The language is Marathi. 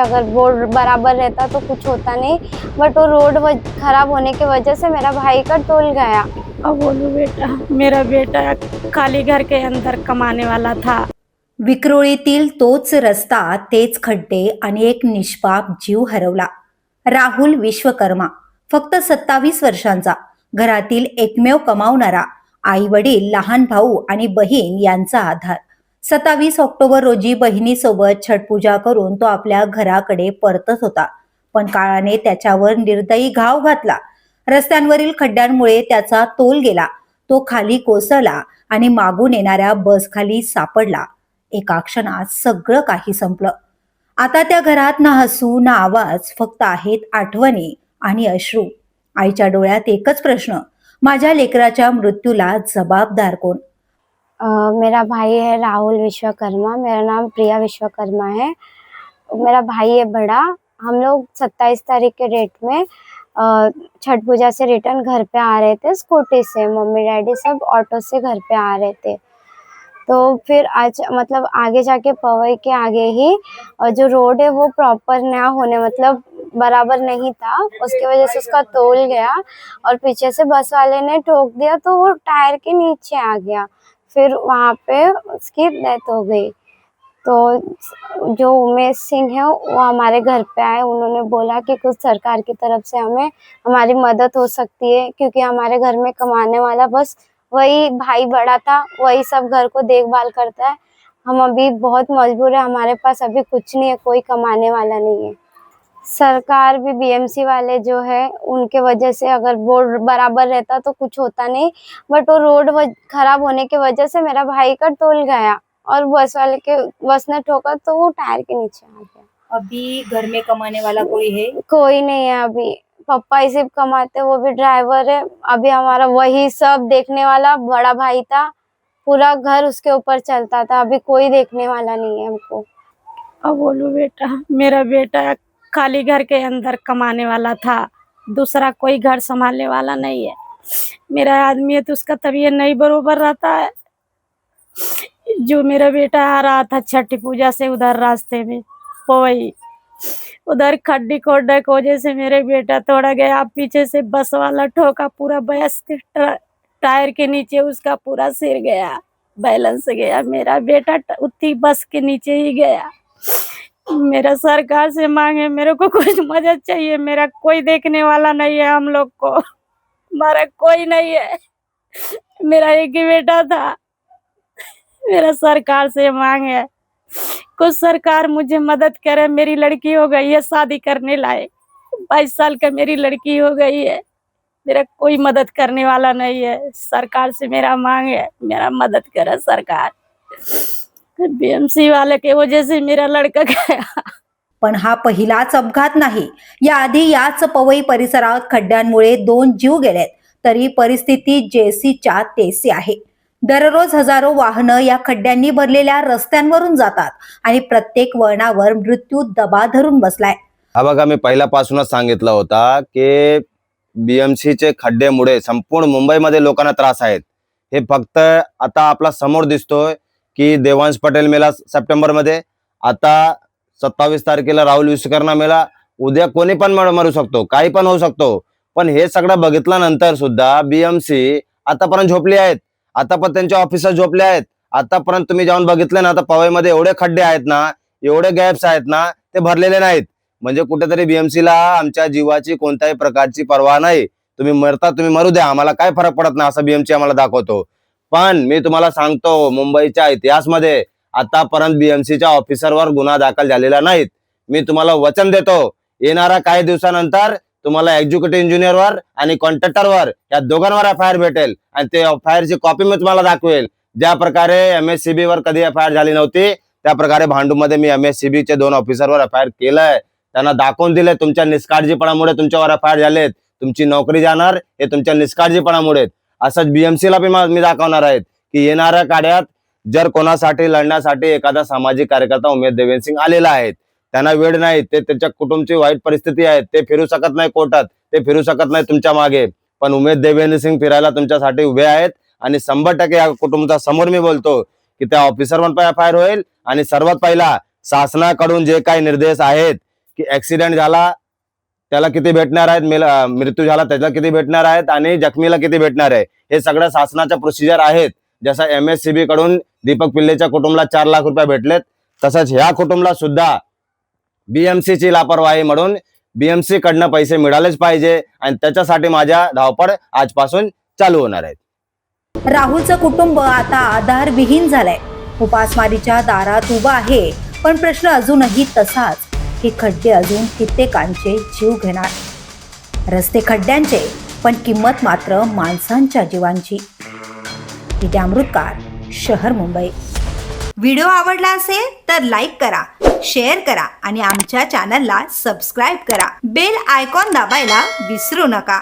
अगर रोड बराबर रहता तो कुछ होता नहीं बट वो रोड खराब होने की वजह से मेरा भाई का टोल गया। अब बोलू बेटा मेरा बेटा खाली घर के अंदर कमाने वाला था। विक्रोळीतील तोच रस्ता तेच खड्डे आणि एक निष्पाप जीव हरवला. राहुल विश्वकर्मा फक्त सत्तावीस वर्षांचा. घरातील एकमेव कमावणारा आई वडील लहान भाऊ आणि बहीण यांचा आधार. सत्तावीस ऑक्टोबर रोजी बहिणीसोबत छटपूजा करून तो आपल्या घराकडे परतत होता. पण काळाने त्याच्यावर निर्दयी घाव घातला. रस्त्यांवरील खड्ड्यांमुळे त्याचा तोल गेला. तो खाली कोसळला आणि मागून येणाऱ्या बसखाली सापडला. एका क्षणात सगळं काही संपलं. आता त्या घरात ना हसू ना आवाज फक्त आहेत आठवणी आणि अश्रू. आईच्या डोळ्यात एकच प्रश्न. माझ्या लेकराच्या मृत्यूला जबाबदार कोण? मेरा भाई है राहुल विश्वकर्मा मेरा नाम प्रिया विश्वकर्मा है। मेरा भाई है बड़ा। हम लोग सत्ताईस तारीख के डेट में छठ पूजा से रिटर्न घर पे आ रहे थे स्कूटी से। मम्मी डैडी सब ऑटो से घर पे आ रहे थे। तो फिर आज मतलब आगे जाके पवई के आगे ही अ, जो रोड है वो प्रॉपर ना होने मतलब बराबर नहीं था। उसकी वजह से उसका तोल गया और पीछे से बस वाले ने ठोक दिया तो वो टायर के नीचे आ गया। फिर वहाँ पे उसकी डेथ हो गई। तो जो उमेश सिंह है, वो हमारे घर पे आए। उन्होंने बोला कि कुछ सरकार की तरफ़ से हमें, हमारी मदद हो सकती है, क्योंकि हमारे घर में कमाने वाला बस वही भाई बड़ा था, वही सब घर को देखभाल करता है। हम अभी बहुत मजबूर है, हमारे पास अभी कुछ नहीं है, कोई कमाने वाला नहीं है। सरकार भी बीएमसी वाले जो है उनके वजह से अगर रोड बराबर रहता तो कुछ होता नहीं। बट वो रोड खराब होने की वजह से मेरा भाई का टोल गया और बस वाले के बस ने ठोका तो वो टायर के नीचे आ गया। अभी घर में कमाने वाला कोई है? कोई नहीं है अभी। पापा ही सिर्फ़ कमाते वो भी ड्राइवर है। अभी हमारा वही सब देखने वाला बड़ा भाई था। पूरा घर उसके ऊपर चलता था। अभी कोई देखने वाला नहीं है हमको। अब बोलू बेटा मेरा बेटा खाली घर के अंदर कमाने वाला था, दूसरा कोई घर संभालने वाला नहीं है। मेरा आदमी है तो उसका तबीयत नहीं बरोबर रहता है। जो मेरा बेटा आ रहा था छठी पूजा से उधर रास्ते में पवई उधर खड्डी की वजह से मेरे बेटा तोड़ा गया पीछे से बस वाला ठोका पूरा बस के टायर के नीचे उसका पूरा सिर गया, बैलेंस गया, मेरा बेटा उतनी बस के नीचे ही गया। मेरा सरकार से मांगे, मेरे को कुछ मदद चाहिए, मेरा कोई देखने वाला नहीं है हम लोग को। हमारा कोई नहीं है। मेरा एक ही बेटा था। मेरा सरकार से मांग। है कुछ सरकार मुझे मदद करे, मेरी लड़की हो गई है, शादी करने लायक। बाईस साल का मेरी लड़की हो गई है। मेरा कोई मदद करने वाला नहीं है। सरकार से मेरा मांग है मेरा मदद करे सरकार। बीएमसी वाले के वजह से मेरा लड़का गया पण हा पहिलाच अपघात नाही. याआधी याच पवई परिसरात खड्ड्यांमुळे दोन जीव गेलेत. तरी परिस्थिती जेसीच्या तेसी आहे. दररोज हजारो वाहनं या खड्ड्यांनी भरलेल्या रस्त्यांवरून जातात आणि प्रत्येक वळणावर मृत्यू दबा धरून बसलाय. हा बघा मी पहिल्यापासूनच सांगितलं होता की बीएमसीचे खड्डेमुळे संपूर्ण मुंबईमध्ये लोकांना त्रास आहेत. हे फक्त आता आपला समोर दिसतोय. की देवांश पटेल मेला सप्टेंबरमध्ये. आता सत्तावीस तारखेला राहुल विश्वकर्मा मेला. उद्या कोणी पण मर- मरू शकतो काही पण होऊ शकतो. पण हे सगळं बघितल्यानंतर सुद्धा बीएमसी आतापर्यंत झोपली आहेत. आता पण त्यांच्या ऑफिसर झोपले आहेत. आतापर्यंत तुम्ही जाऊन बघितले ना आता पवईमध्ये एवढे खड्डे आहेत ना एवढे गॅप्स आहेत ना ते भरलेले नाहीत. म्हणजे कुठेतरी बीएमसी ला आमच्या जीवाची कोणत्याही प्रकारची पर्वा नाही. तुम्ही मरता तुम्ही मरू द्या. आम्हाला काय फरक पडत नाही असं बीएमसी आम्हाला दाखवतो. पण मी तुम्हाला सांगतो मुंबईच्या इतिहासमध्ये आतापर्यंत बीएमसीच्या ऑफिसरवर गुन्हा दाखल झालेला नाहीत. मी तुम्हाला वचन देतो येणाऱ्या काही दिवसानंतर तुम्हाला एक्झिक्युटिव्ह इंजिनियरवर आणि कॉन्ट्रॅक्टरवर या दोघांवर एफ आय आर भेटेल आणि ते एफ आय ची कॉपी मी तुम्हाला दाखवेल. ज्या प्रकारे एम एस वर कधी एफ आय आर झाली नव्हती त्या प्रकारे भांडूमध्ये मी एम एस चे दोन ऑफिसरवर एफ आय आर केलंय. त्यांना दाखवून दिले तुमच्या निष्काळजीपणामुळे तुमच्यावर एफ आय आर झालेत. तुमची नोकरी जाणार हे तुमच्या निष्काळजीपणामुळे असंच बीएमसीला पण मी दाखवणार आहेत की येणाऱ्या काड्यात जर कोणासाठी लढण्यासाठी एखादा सामाजिक कार्यकर्ता उमेद देवेंसिंग आलेला आहे त्यांना वेळ नाही ते त्यांच्या कुटुंबची वाईट परिस्थिती आहे ते फिरू शकत नाही कोर्टात ते फिरू शकत नाही तुमच्या मागे. पण उमेद देवेंद्र सिंग फिरायला तुमच्यासाठी उभे आहेत आणि शंभर टक्के या कुटुंबाच्या समोर मी बोलतो की त्या ऑफिसर पण एफ आय आर होईल आणि सर्वात पहिला शासनाकडून जे काही निर्देश आहेत की ऍक्सिडेंट झाला त्याला किती भेटणार आहेत? मृत्यू झाला त्याला किती भेटणार आहेत? आणि जखमीला किती भेटणार आहे? हे सगळं शासनाच्या प्रोसिजर आहेत. जसं एम एस सी बी कडून दीपक पिल्लेच्या कुटुंबाला चार लाख रुपये भेटलेत तसंच ह्या कुटुंबला सुद्धा बीएमसी ची लापरवाही म्हणून बीएमसी कडनं पैसे मिळालेच पाहिजे. आणि त्याच्यासाठी माझ्या धावपळ आजपासून चालू होणार आहेत राहुलचं कुटुंब आता आधारविहीन झालंय. उपासमारीच्या दारात उभं आहे पण प्रश्न अजूनही तसाच. हे खड्डे अजून कित्येकांचे जीव घेणार. रस्ते खड्ड्यांचे पण किंमत मात्र माणसांच्या जीवांची. इथे अमृतकार शहर मुंबई. व्हिडिओ आवडला असेल तर लाईक करा शेअर करा आणि आमच्या चॅनलला सबस्क्राईब करा. बेल आयकॉन दाबायला विसरू नका.